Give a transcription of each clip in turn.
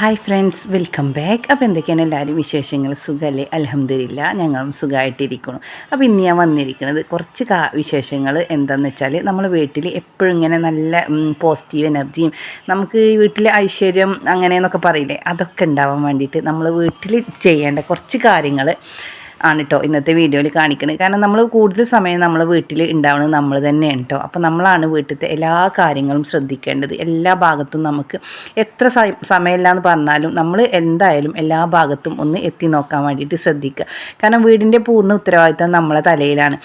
Hi friends welcome back അപ്പോൾ എന്തൊക്കെയാണ് എല്ലാവരും വിശേഷങ്ങൾ? സുഖമല്ലേ അലഹമ്മദില്ല ഞങ്ങളും സുഖമായിട്ടിരിക്കണം അപ്പോൾ ഇന്ന് ഞാൻ വന്നിരിക്കുന്നത് കുറച്ച് കാ വിശേഷങ്ങൾ എന്താണെന്ന് വെച്ചാൽ നമ്മൾ വീട്ടിൽ എപ്പോഴും ഇങ്ങനെ നല്ല പോസിറ്റീവ് എനർജിയും നമുക്ക് ഈ വീട്ടിൽ ഐശ്വര്യം അങ്ങനെയെന്നൊക്കെ പറയില്ലേ? അതൊക്കെ ഉണ്ടാവാൻ വേണ്ടിയിട്ട് നമ്മൾ വീട്ടിൽ ചെയ്യേണ്ട കുറച്ച് കാര്യങ്ങൾ ആണ് കേട്ടോ ഇന്നത്തെ വീഡിയോയിൽ കാണിക്കുന്നത് കാരണം നമ്മൾ കൂടുതൽ സമയം നമ്മൾ വീട്ടിൽ ഉണ്ടാവുന്നത് നമ്മൾ തന്നെയാണ് കേട്ടോ അപ്പോൾ നമ്മളാണ് വീട്ടിലത്തെ എല്ലാ കാര്യങ്ങളും ശ്രദ്ധിക്കേണ്ടത്. എല്ലാ ഭാഗത്തും നമുക്ക് എത്ര സമയമില്ല എന്ന് പറഞ്ഞാലും നമ്മൾ എന്തായാലും എല്ലാ ഭാഗത്തും ഒന്ന് എത്തി നോക്കാൻ വേണ്ടിയിട്ട് ശ്രദ്ധിക്കുക. കാരണം വീടിന്റെ പൂർണ ഉത്തരവാദിത്തം നമ്മളെ തലയിലാണ്.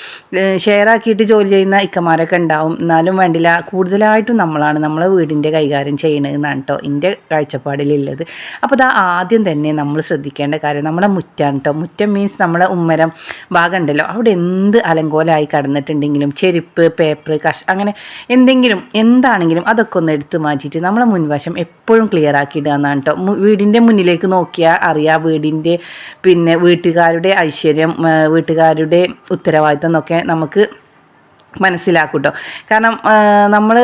ഷെയർ ആക്കിയിട്ട് ജോലി ചെയ്യുന്ന ഇക്കമാരൊക്കെ ഉണ്ടാവും. എന്നാലും വേണ്ടില്ല കൂടുതലായിട്ടും നമ്മളാണ് നമ്മളെ വീടിന്റെ കൈകാര്യം ചെയ്യണതെന്നാണ് കേട്ടോ എന്റെ കാഴ്ചപ്പാടിലുള്ളത്. അപ്പോൾ അത് ആദ്യം തന്നെ നമ്മൾ ശ്രദ്ധിക്കേണ്ട കാര്യം നമ്മുടെ മുറ്റാണ് കേട്ടോ മുറ്റം മീൻസ് നമ്മളെ നമ്മുടെ ഉമ്മരം ഭാഗം ഉണ്ടല്ലോ അവിടെ എന്ത് അലങ്കോലമായി കടന്നിട്ടുണ്ടെങ്കിലും ചെരുപ്പ് പേപ്പർ കഷ അങ്ങനെ എന്തെങ്കിലും എന്താണെങ്കിലും അതൊക്കെ ഒന്ന് എടുത്തു മാറ്റിയിട്ട് നമ്മളെ മുൻവശം എപ്പോഴും ക്ലിയർ ആക്കിയിടുക എന്നാണ് കേട്ടോ വീടിന്റെ മുന്നിലേക്ക് നോക്കിയാൽ അറിയാം വീടിന്റെ പിന്നെ വീട്ടുകാരുടെ ഐശ്വര്യം വീട്ടുകാരുടെ ഉത്തരവാദിത്തം എന്നൊക്കെ നമുക്ക് മനസ്സിലാക്കും കേട്ടോ കാരണം നമ്മൾ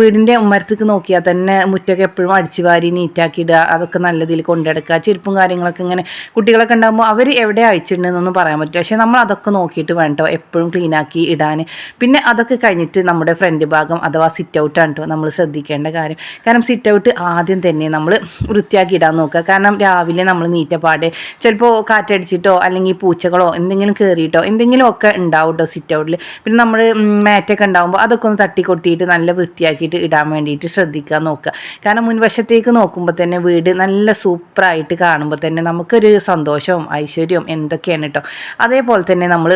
വീടിന്റെ ഉമ്മരത്തേക്ക് നോക്കിയാൽ തന്നെ മുറ്റൊക്കെ എപ്പോഴും അടിച്ചു വാരി നീറ്റാക്കി ഇടുക അതൊക്കെ നല്ല രീതിയിൽ കൊണ്ടെടുക്കുക ചെരുപ്പും കാര്യങ്ങളൊക്കെ ഇങ്ങനെ കുട്ടികളൊക്കെ ഉണ്ടാകുമ്പോൾ അവർ എവിടെ അഴിച്ചിട്ടുണ്ടെന്നൊന്നും പറയാൻ പറ്റില്ല. പക്ഷേ നമ്മൾ അതൊക്കെ നോക്കിയിട്ട് വേണ്ടോ എപ്പോഴും ക്ലീനാക്കി ഇടാൻ പിന്നെ അതൊക്കെ കഴിഞ്ഞിട്ട് നമ്മുടെ ഫ്രണ്ട് ഭാഗം അഥവാ സിറ്റ് ഔട്ടാണ് കേട്ടോ നമ്മൾ ശ്രദ്ധിക്കേണ്ട കാര്യം. കാരണം സിറ്റ് ഔട്ട് ആദ്യം തന്നെ നമ്മൾ വൃത്തിയാക്കി ഇടാൻ നോക്കുക. കാരണം രാവിലെ നമ്മൾ നീറ്റപ്പാടെ ചിലപ്പോൾ കാറ്റടിച്ചിട്ടോ അല്ലെങ്കിൽ പൂച്ചകളോ എന്തെങ്കിലും കയറിയിട്ടോ എന്തെങ്കിലും ഒക്കെ ഉണ്ടാവും കേട്ടോ സിറ്റ് ഔട്ടിൽ പിന്നെ നമ്മൾ മാറ്റൊക്കെ ഉണ്ടാകുമ്പോൾ അതൊക്കെ ഒന്ന് തട്ടി കൊട്ടിയിട്ട് നല്ല വൃത്തിയാക്കിയിട്ട് ഇടാൻ വേണ്ടിയിട്ട് ശ്രദ്ധിക്കാൻ നോക്കുക. കാരണം മുൻവശത്തേക്ക് നോക്കുമ്പോൾ തന്നെ വീട് നല്ല സൂപ്പറായിട്ട് കാണുമ്പോൾ തന്നെ നമുക്കൊരു സന്തോഷവും ഐശ്വര്യവും എന്തൊക്കെയാണ് കേട്ടോ അതേപോലെ തന്നെ നമ്മൾ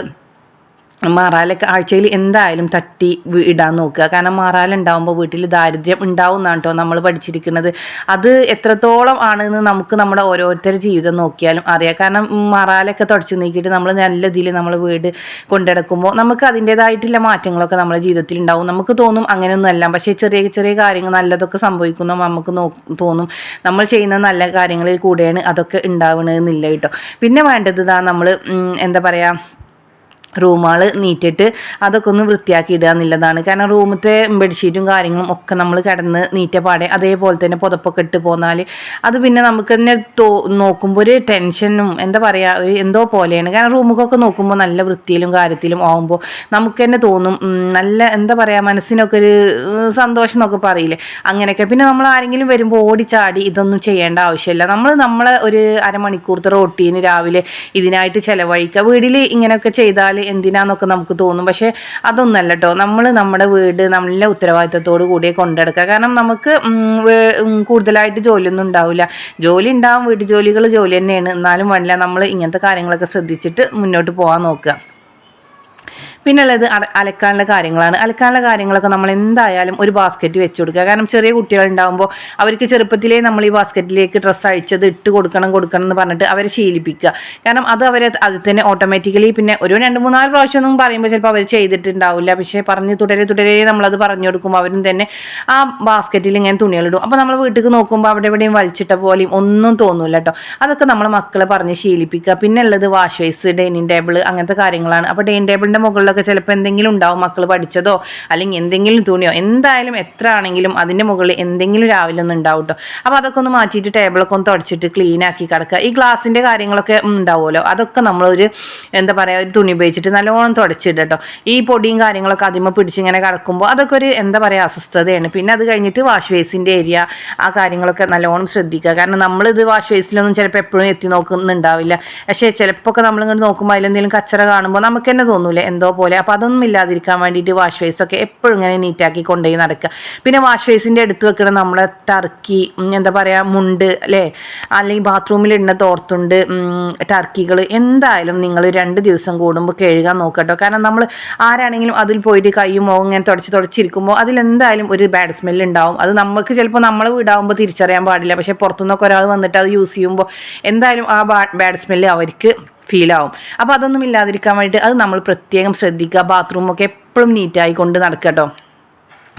മാറാലൊക്കെ ആഴ്ചയിൽ എന്തായാലും തട്ടി ഇടാൻ നോക്കുക. കാരണം മാറാലുണ്ടാവുമ്പോൾ വീട്ടിൽ ദാരിദ്ര്യം ഉണ്ടാവും എന്നാണ് നമ്മൾ പഠിച്ചിരിക്കുന്നത്. അത് എത്രത്തോളം ആണെന്ന് നമുക്ക് നമ്മുടെ ഓരോരുത്തരുടെ ജീവിതം നോക്കിയാലും അറിയാം. കാരണം മാറാലൊക്കെ തുടച്ചു നീക്കിയിട്ട് നമ്മൾ നല്ല ഇതിൽ നമ്മൾ വീട് കൊണ്ടിടക്കുമ്പോൾ നമുക്ക് അതിന്റേതായിട്ടുള്ള മാറ്റങ്ങളൊക്കെ നമ്മുടെ ജീവിതത്തിൽ ഉണ്ടാവും. നമുക്ക് തോന്നും അങ്ങനെയൊന്നും അല്ല. പക്ഷേ ചെറിയ ചെറിയ കാര്യങ്ങൾ നല്ലതൊക്കെ സംഭവിക്കുന്നു നമുക്ക് തോന്നും. നമ്മൾ ചെയ്യുന്ന നല്ല കാര്യങ്ങളിൽ കൂടെയാണ് അതൊക്കെ ഉണ്ടാവണമെന്നില്ല കേട്ടോ പിന്നെ വേണ്ടത് നമ്മൾ എന്താ പറയുക റൂമുകൾ നീറ്റിട്ട് അതൊക്കെ ഒന്ന് വൃത്തിയാക്കി ഇടുക എന്നുള്ളതാണ്. കാരണം റൂമത്തെ ബെഡ്ഷീറ്റും കാര്യങ്ങളും ഒക്കെ നമ്മൾ കിടന്ന് നീറ്റ പാടെ അതേപോലെ തന്നെ പുതപ്പൊക്കെ ഇട്ട് പോന്നാൽ അത് പിന്നെ നമുക്ക് തന്നെ തോ നോക്കുമ്പോൾ ഒരു ടെൻഷനും എന്താ പറയുക ഒരു എന്തോ പോലെയാണ്. കാരണം റൂമുകൊക്കെ നോക്കുമ്പോൾ നല്ല വൃത്തിയിലും കാര്യത്തിലും ആകുമ്പോൾ നമുക്ക് തന്നെ തോന്നും നല്ല എന്താ പറയുക മനസ്സിനൊക്കെ ഒരു സന്തോഷം എന്നൊക്കെ പറയില്ലേ? അങ്ങനെയൊക്കെ. പിന്നെ നമ്മൾ ആരെങ്കിലും വരുമ്പോൾ ഓടിച്ചാടി ഇതൊന്നും ചെയ്യേണ്ട ആവശ്യമില്ല. നമ്മൾ നമ്മളെ ഒരു അരമണിക്കൂർത്തെ റൊട്ടീന് രാവിലെ ഇതിനായിട്ട് ചിലവഴിക്കുക. വീട്ടിൽ ഇങ്ങനെയൊക്കെ ചെയ്താൽ എന്തിനാന്നൊക്കെ നമുക്ക് തോന്നും. പക്ഷേ അതൊന്നല്ല കേട്ടോ നമ്മൾ നമ്മുടെ വീട് നല്ല ഉത്തരവാദിത്തത്തോടു കൂടിയേ കൊണ്ടെടുക്കുക. കാരണം നമുക്ക് കൂടുതലായിട്ട് ജോലിയൊന്നും ഉണ്ടാവില്ല ജോലി ഉണ്ടാവും വീട്ടു ജോലികൾ ജോലി തന്നെയാണ്. എന്നാലും വേണ്ടില്ല നമ്മൾ ഇങ്ങനത്തെ കാര്യങ്ങളൊക്കെ ശ്രദ്ധിച്ചിട്ട് മുന്നോട്ട് പോകാൻ നോക്കുക. പിന്നുള്ളത് അലക്കാനുള്ള കാര്യങ്ങളാണ്. അലക്കാനുള്ള കാര്യങ്ങളൊക്കെ നമ്മൾ എന്തായാലും ഒരു ബാസ്ക്കറ്റ് വെച്ച് കൊടുക്കുക. കാരണം ചെറിയ കുട്ടികൾ ഉണ്ടാകുമ്പോൾ അവർക്ക് ചെറുപ്പത്തിലേ നമ്മൾ ഈ ബാസ്ക്കറ്റിലേക്ക് ഡ്രസ്സ് അഴിച്ചത് ഇട്ട് കൊടുക്കണം കൊടുക്കണം എന്ന് പറഞ്ഞിട്ട് അവരെ ശീലിപ്പിക്കുക. കാരണം അത് അവരെ അതിൽ തന്നെ ഓട്ടോമാറ്റിക്കലി പിന്നെ ഒരു രണ്ട് മൂന്നാൽ പ്രാവശ്യം ഒന്നും പറയുമ്പോൾ ചിലപ്പോൾ അവർ ചെയ്തിട്ടുണ്ടാവില്ല. പക്ഷേ പറഞ്ഞ് തുടരെ തുടരെ നമ്മളത് പറഞ്ഞു കൊടുക്കുമ്പോൾ അവരും തന്നെ ആ ബാസ്ക്കറ്റിൽ ഇങ്ങനെ തുണികളിടും. അപ്പോൾ നമ്മൾ വീട്ടിൽ നോക്കുമ്പോൾ അവിടെ എവിടെയും വലിച്ചിട്ട പോലെയും ഒന്നും തോന്നില്ല കേട്ടോ. അതൊക്കെ നമ്മൾ മക്കളെ പറഞ്ഞ് ശീലിപ്പിക്കുക. പിന്നെ ഉള്ളത് വാഷ് വേസ് ഡൈനിങ് ടേബിൾ അങ്ങനത്തെ കാര്യങ്ങളാണ്. അപ്പോൾ ഡൈനിങ് ടേബിളിന്റെ മുകളിലൊക്കെ ഒക്കെ ചിലപ്പോൾ എന്തെങ്കിലും ഉണ്ടാവും മക്കൾ പഠിച്ചതോ അല്ലെങ്കിൽ എന്തെങ്കിലും തുണിയോ. എന്തായാലും എത്ര ആണെങ്കിലും അതിന്റെ മുകളിൽ എന്തെങ്കിലും രാവിലെ ഒന്ന് ഉണ്ടാവും കേട്ടോ അപ്പോൾ അതൊക്കെ ഒന്ന് മാറ്റിയിട്ട് ടേബിളൊക്കെ ഒന്ന് തുടച്ചിട്ട് ക്ലീൻ ആക്കി കിടക്കുക. ഈ ഗ്ലാസിന്റെ കാര്യങ്ങളൊക്കെ ഉണ്ടാവുമല്ലോ. അതൊക്കെ നമ്മളൊരു എന്താ പറയുക ഒരു തുണി ഉപയോഗിച്ചിട്ട് നല്ലോണം തുടച്ചിട്ട് കേട്ടോ ഈ പൊടിയും കാര്യങ്ങളൊക്കെ അതിമ പിടിച്ചിങ്ങനെ കിടക്കുമ്പോൾ അതൊക്കെ ഒരു എന്താ പറയുക അസ്വസ്ഥതയാണ്. പിന്നെ അത് കഴിഞ്ഞിട്ട് വാഷ് വേസിന്റെ ഏരിയ ആ കാര്യങ്ങളൊക്കെ നല്ലോണം ശ്രദ്ധിക്കുക. കാരണം നമ്മളിത് വാഷ് വേസിലൊന്നും ചിലപ്പോൾ എപ്പോഴും എത്തി നോക്കുന്നുണ്ടാവില്ല. പക്ഷേ ചിലപ്പോൾ ഒക്കെ നമ്മളിങ്ങോട്ട് നോക്കുമ്പോൾ അതിലെന്തെങ്കിലും കച്ചറ കാണുമ്പോൾ നമുക്ക് തന്നെ തോന്നൂലേ എന്തോ അപ്പോൾ അതൊന്നും ഇല്ലാതിരിക്കാൻ വേണ്ടിയിട്ട് വാഷ് ഒക്കെ എപ്പോഴും ഇങ്ങനെ നീറ്റാക്കി കൊണ്ടുപോയി നടക്കുക. പിന്നെ വാഷ് ഫേസിന്റെ അടുത്ത് വെക്കണം നമ്മളെ ടർക്കി എന്താ പറയുക മുണ്ട് അല്ലേ? അല്ലെങ്കിൽ ബാത്റൂമിൽ ഇടുന്ന തോർത്തുണ്ട് ടർക്കികൾ എന്തായാലും നിങ്ങൾ രണ്ട് ദിവസം കൂടുമ്പോൾ കഴുകാൻ നോക്കട്ടോ കാരണം നമ്മൾ ആരാണെങ്കിലും അതിൽ പോയിട്ട് കൈയും മുഖം ഇങ്ങനെ തുടച്ച് തുടച്ചിരിക്കുമ്പോൾ അതിലെന്തായാലും ഒരു ബാഡ് സ്മെല്ല് ഉണ്ടാവും. അത് നമുക്ക് ചിലപ്പോൾ നമ്മൾ വീടാകുമ്പോൾ തിരിച്ചറിയാൻ പാടില്ല. പക്ഷേ പുറത്തുനിന്നൊക്കെ ഒരാൾ വന്നിട്ട് അത് യൂസ് ചെയ്യുമ്പോൾ എന്തായാലും ആ ബാഡ് സ്മെല്ല് അവർക്ക് ഫീൽ ആവും അപ്പോൾ അതൊന്നും ഇല്ലാതിരിക്കാൻ വേണ്ടിയിട്ട് അത് നമ്മൾ പ്രത്യേകം ശ്രദ്ധിക്കുക. ബാത്റൂമൊക്കെ എപ്പോഴും നീറ്റായി കൊണ്ട് നടക്കുക കേട്ടോ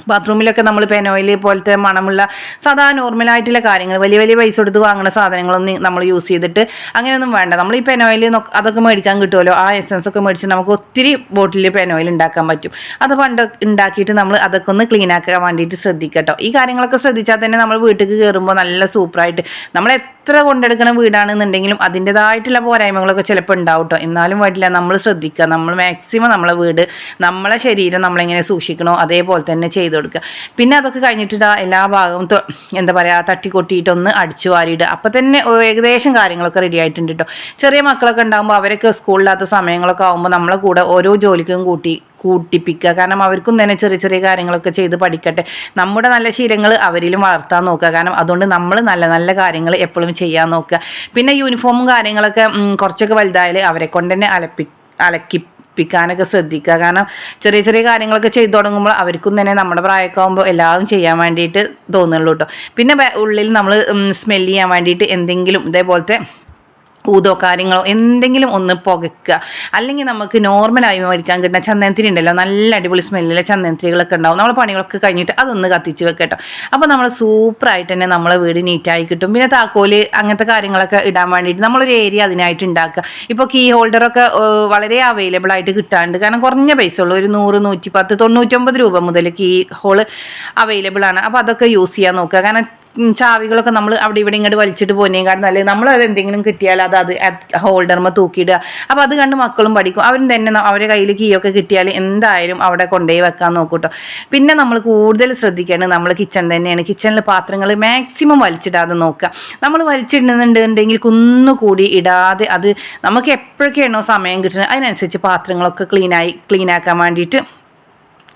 ബാത്റൂമിലൊക്കെ നമ്മൾ പെനോയിൽ പോലത്തെ മണമുള്ള സാധാ നോർമലായിട്ടുള്ള കാര്യങ്ങൾ വലിയ വലിയ പൈസ കൊടുത്ത് വാങ്ങുന്ന സാധനങ്ങളൊന്നും നമ്മൾ യൂസ് ചെയ്തിട്ട് അങ്ങനെയൊന്നും വേണ്ട. നമ്മൾ ഈ പെനോയിൽ അതൊക്കെ മേടിക്കാൻ കിട്ടുമല്ലോ ആ എസൻസ് ഒക്കെ മേടിച്ച് നമുക്ക് ഒത്തിരി ബോട്ടിൽ പെനോയിൽ ഉണ്ടാക്കാൻ പറ്റും. അത് പണ്ട് ഉണ്ടാക്കിയിട്ട് നമ്മൾ അതൊക്കെ ഒന്ന് ക്ലീൻ ആക്കാൻ വേണ്ടിയിട്ട് ശ്രദ്ധിക്കട്ടോ ഈ കാര്യങ്ങളൊക്കെ ശ്രദ്ധിച്ചാൽ തന്നെ നമ്മൾ വീട്ടിൽ കയറുമ്പോൾ നല്ല സൂപ്പറായിട്ട് നമ്മൾ എത്ര കൊണ്ടെടുക്കുന്ന വീടാണെന്നുണ്ടെങ്കിലും അതിന്റെതായിട്ടുള്ള പോരായ്മകളൊക്കെ ചിലപ്പോൾ ഉണ്ടാവും കേട്ടോ എന്നാലും വേണ്ടില്ല നമ്മൾ ശ്രദ്ധിക്കുക. നമ്മൾ മാക്സിമം നമ്മളെ വീട് നമ്മളെ ശരീരം നമ്മളെങ്ങനെ സൂക്ഷിക്കണോ അതേപോലെ തന്നെ ചെയ്തു കൊടുക്കുക. പിന്നെ അതൊക്കെ കഴിഞ്ഞിട്ട് എല്ലാ ഭാഗവും എന്താ പറയുക തട്ടിക്കൊട്ടിയിട്ടൊന്ന് അടിച്ചു വാരിയിടുക. അപ്പം തന്നെ ഏകദേശം കാര്യങ്ങളൊക്കെ റെഡി ആയിട്ടുണ്ട് കേട്ടോ ചെറിയ മക്കളൊക്കെ ഉണ്ടാകുമ്പോൾ അവരൊക്കെ സ്കൂളിലാത്ത സമയങ്ങളൊക്കെ ആകുമ്പോൾ നമ്മളെ കൂടെ ഓരോ ജോലിക്കും കൂട്ടി കൂട്ടിപ്പിക്കുക. കാരണം അവർക്കും തന്നെ ചെറിയ ചെറിയ കാര്യങ്ങളൊക്കെ ചെയ്ത് പഠിക്കട്ടെ. നമ്മുടെ നല്ല ശീലങ്ങൾ അവരിലും വളർത്താൻ നോക്കുക. കാരണം അതുകൊണ്ട് നമ്മൾ നല്ല നല്ല കാര്യങ്ങൾ എപ്പോഴും ചെയ്യാൻ നോക്കുക. പിന്നെ യൂണിഫോമും കാര്യങ്ങളൊക്കെ കുറച്ചൊക്കെ വലുതായാൽ അവരെ കൊണ്ട് തന്നെ അലപ്പി അലക്കിപ്പിക്കാനൊക്കെ ശ്രദ്ധിക്കുക. കാരണം ചെറിയ ചെറിയ കാര്യങ്ങളൊക്കെ ചെയ്തു തുടങ്ങുമ്പോൾ അവർക്കും തന്നെ നമ്മുടെ പ്രായമൊക്കെ ആകുമ്പോൾ എല്ലാവരും ചെയ്യാൻ വേണ്ടിയിട്ട് തോന്നുള്ളൂ കേട്ടോ. പിന്നെ ഉള്ളിൽ നമ്മൾ സ്മെല്ല് ചെയ്യാൻ വേണ്ടിയിട്ട് എന്തെങ്കിലും ഇതേപോലത്തെ ഊതോ കാര്യങ്ങളോ എന്തെങ്കിലും ഒന്ന് പുകയ്ക്കുക. അല്ലെങ്കിൽ നമുക്ക് നോർമലായി മേടിക്കാൻ കിട്ടുന്ന ചന്ദനത്തിരി ഉണ്ടല്ലോ നല്ല അടിപൊളി സ്മെല്ലിലെ ചന്ദനത്തിരികളൊക്കെ ഉണ്ടാവും. നമ്മൾ പണികളൊക്കെ കഴിഞ്ഞിട്ട് അതൊന്ന് കത്തിച്ച് വെക്കട്ടോ അപ്പോൾ നമ്മൾ സൂപ്പറായിട്ട് തന്നെ നമ്മളെ വീട് നീറ്റായി കിട്ടും. പിന്നെ താക്കോൽ അങ്ങനത്തെ കാര്യങ്ങളൊക്കെ ഇടാൻ വേണ്ടിയിട്ട് നമ്മളൊരു ഏരിയ അതിനായിട്ട് ഉണ്ടാക്കുക. ഇപ്പോൾ കീ ഹോൾഡറൊക്കെ വളരെ അവൈലബിൾ ആയിട്ട് കിട്ടാണ്ട്. കാരണം കുറഞ്ഞ പൈസ ഉള്ളൂ. ഒരു നൂറ് നൂറ്റി പത്ത് തൊണ്ണൂറ്റൊമ്പത് രൂപ മുതൽ കീ ഹോൾ അവൈലബിൾ ആണ്. അപ്പോൾ അതൊക്കെ യൂസ് ചെയ്യാൻ നോക്കുക. കാരണം ചാവികളൊക്കെ നമ്മൾ അവിടെ ഇവിടെ ഇങ്ങോട്ട് വലിച്ചിട്ട് പോകുന്നതിനേക്കാളും നല്ലത് നമ്മൾ അത് എന്തെങ്കിലും കിട്ടിയാൽ അത് അത് ഹോൾഡർമ തൂക്കിയിടുക. അപ്പോൾ അത് കണ്ട് മക്കളും പഠിക്കും. അവരും തന്നെ അവരെ കയ്യിൽ കീയൊക്കെ കിട്ടിയാൽ എന്തായാലും അവിടെ കൊണ്ടുപോയി വെക്കാൻ നോക്കൂട്ടോ. പിന്നെ നമ്മൾ കൂടുതൽ ശ്രദ്ധിക്കേണ്ടത് നമ്മൾ കിച്ചൺ തന്നെയാണ്. കിച്ചണിൽ പാത്രങ്ങൾ മാക്സിമം വലിച്ചിടാതെ നോക്കുക. നമ്മൾ വലിച്ചിടുന്നുണ്ടെങ്കിൽ കുന്നുകൂടി ഇടാതെ അത് നമുക്ക് എപ്പോഴൊക്കെയാണോ സമയം കിട്ടുന്നത് അതിനനുസരിച്ച് പാത്രങ്ങളൊക്കെ ക്ലീനായി ക്ലീനാക്കാൻ വേണ്ടിയിട്ട്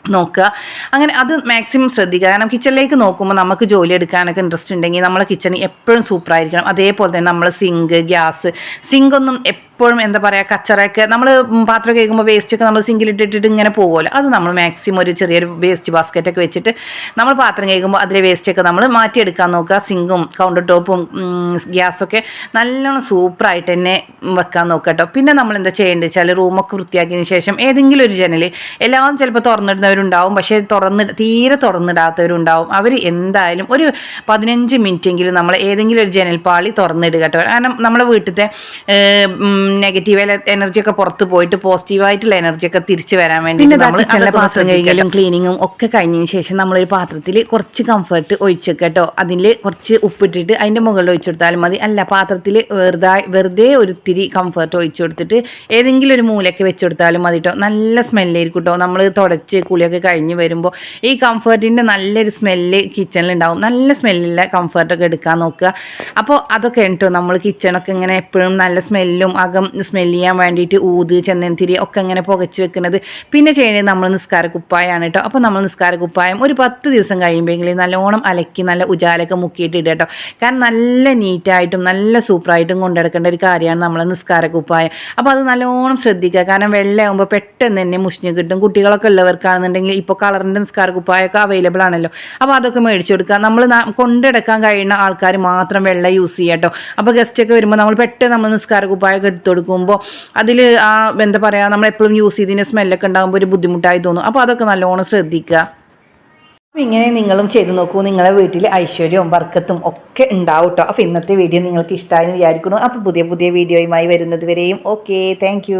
നോക്കുക. അങ്ങനെ അത് മാക്സിമം ശ്രദ്ധിക്കുക. കാരണം കിച്ചണിലേക്ക് നോക്കുമ്പോൾ നമുക്ക് ജോലി എടുക്കാനൊക്കെ ഇൻട്രസ്റ്റ് ഉണ്ടെങ്കിൽ നമ്മളെ കിച്ചൺ എപ്പോഴും സൂപ്പറായിരിക്കണം അതേപോലെ തന്നെ നമ്മൾ സിങ്ക് ഗ്യാസ് സിങ്ക് ഒന്നും എപ്പോഴും എന്താ പറയുക കച്ചറയൊക്കെ നമ്മൾ പാത്രം കേൾക്കുമ്പോൾ വേസ്റ്റൊക്കെ നമ്മൾ സിങ്കിലിട്ടിട്ടിട്ട് ഇങ്ങനെ പോകുമല്ലോ അത് നമ്മൾ മാക്സിമം ഒരു ചെറിയൊരു വേസ്റ്റ് ബാസ്ക്കറ്റൊക്കെ വെച്ചിട്ട് നമ്മൾ പാത്രം കേൾക്കുമ്പോൾ അതിലെ വേസ്റ്റൊക്കെ നമ്മൾ മാറ്റിയെടുക്കാൻ നോക്കുക. സിങ്കും കൗണ്ടർ ടോപ്പും ഗ്യാസൊക്കെ നല്ലോണം സൂപ്പറായിട്ട് തന്നെ വെക്കാൻ നോക്കുക കേട്ടോ. പിന്നെ നമ്മൾ എന്താ ചെയ്യേണ്ടത് വെച്ചാൽ റൂമൊക്കെ വൃത്തിയാക്കിയതിന് ശേഷം ഏതെങ്കിലും ഒരു ജനൽ എല്ലാവരും ചിലപ്പോൾ തുറന്നിടുന്നവരുണ്ടാവും. പക്ഷേ തുറന്ന് തീരെ തുറന്നിടാത്തവരുണ്ടാവും. അവർ എന്തായാലും ഒരു പതിനഞ്ച് മിനിറ്റെങ്കിലും നമ്മൾ ഏതെങ്കിലും ഒരു ജനൽപ്പാളി തുറന്നിടുക കേട്ടോ. കാരണം നമ്മുടെ വീട്ടിലത്തെ നെഗറ്റീവ് എനർജി ഒക്കെ പുറത്ത് പോയിട്ട് പോസിറ്റീവായിട്ടുള്ള എനർജി ഒക്കെ തിരിച്ചു വരാൻ വേണ്ടി നമ്മൾ പാത്രം കഴിഞ്ഞാലും കഴുകലും ക്ലീനിങ്ങും ഒക്കെ കഴിഞ്ഞതിന് ശേഷം നമ്മളൊരു പാത്രത്തിൽ കുറച്ച് കംഫർട്ട് ഒഴിച്ചു കേട്ടോ. അതിൽ കുറച്ച് ഉപ്പിട്ടിട്ട് അതിന്റെ മുകളിൽ ഒഴിച്ചു കൊടുത്താലും മതി. അല്ല പാത്രത്തിൽ വെറുതെ വെറുതെ ഒരിത്തിരി കംഫർട്ട് ഒഴിച്ചു കൊടുത്തിട്ട് ഏതെങ്കിലും ഒരു മൂലയ്ക്ക് വെച്ചു കൊടുത്താലും മതി കേട്ടോ. നല്ല സ്മെല്ലായിരിക്കും കേട്ടോ. നമ്മൾ തുടച്ച് കുളിയൊക്കെ കഴിഞ്ഞ് വരുമ്പോൾ ഈ കംഫർട്ടിന്റെ നല്ലൊരു സ്മെല്ല് കിച്ചണിൽ ഉണ്ടാവും നല്ല സ്മെല്ലുള്ള കംഫർട്ടൊക്കെ എടുക്കാൻ നോക്കുക. അപ്പോൾ അതൊക്കെ കേട്ടോ. നമ്മൾ കിച്ചണൊക്കെ ഇങ്ങനെ എപ്പോഴും നല്ല സ്മെല്ലും അകം സ്മെല്ല് ചെയ്യാൻ വേണ്ടിയിട്ട് ഊത് ചന്ദനത്തിരി ഒക്കെ ഇങ്ങനെ പുകച്ച് വെക്കുന്നത്. പിന്നെ ചെയ്യുന്നത് നമ്മൾ നിസ്കാര കുപ്പായാണ് കേട്ടോ അപ്പോൾ നമ്മൾ നിസ്കാര കുപ്പായം ഒരു പത്ത് ദിവസം കഴിയുമ്പോഴെങ്കിൽ നല്ലോണം അലക്കി നല്ല ഉജാലൊക്കെ മുക്കിയിട്ട് ഇടുക കേട്ടോ കാരണം നല്ല നീറ്റായിട്ടും നല്ല സൂപ്പറായിട്ടും കൊണ്ടെടുക്കേണ്ട ഒരു കാര്യമാണ് നമ്മൾ നിസ്കാര കുപ്പായം. അപ്പോൾ അത് നല്ലോണം ശ്രദ്ധിക്കുക. കാരണം വെള്ളമാകുമ്പോൾ പെട്ടെന്ന് തന്നെ മുഷിഞ്ഞ് കിട്ടും. കുട്ടികളൊക്കെ ഉള്ളവർക്കാണെന്നുണ്ടെങ്കിൽ ഇപ്പോൾ കളറിന്റെ നിസ്കാര കുപ്പായമൊക്കെ അവൈലബിൾ ആണല്ലോ. അപ്പോൾ അതൊക്കെ മേടിച്ചു കൊടുക്കുക. നമ്മൾ കൊണ്ടെടുക്കാൻ കഴിയുന്ന ആൾക്കാർ മാത്രം വെള്ളം യൂസ് ചെയ്യാം കേട്ടോ അപ്പോൾ ഗസ്റ്റൊക്കെ വരുമ്പോൾ നമ്മൾ പെട്ടെന്ന് നമ്മൾ നിസ്കാര കുപ്പായമൊക്കെ എടുത്തു കൊടുക്കുമ്പോൾ അതിൽ ആ എന്താ പറയുക നമ്മൾ എപ്പോഴും യൂസ് ചെയ്തതിന് സ്മെല്ലൊക്കെ ഉണ്ടാകുമ്പോൾ ഒരു ബുദ്ധിമുട്ടായി തോന്നും. അപ്പോൾ അതൊക്കെ നല്ലോണം ശ്രദ്ധിക്കുക. ഇങ്ങനെ നിങ്ങളും ചെയ്തു നോക്കൂ. നിങ്ങളുടെ വീട്ടിൽ ഐശ്വര്യവും വർക്കത്തും ഒക്കെ ഉണ്ടാവും കേട്ടോ അപ്പോൾ ഇന്നത്തെ വീഡിയോ നിങ്ങൾക്ക് ഇഷ്ടമായെന്ന് വിചാരിക്കുന്നു. അപ്പോൾ പുതിയ പുതിയ വീഡിയോയുമായി വരുന്നത് വരെയും. Okay thank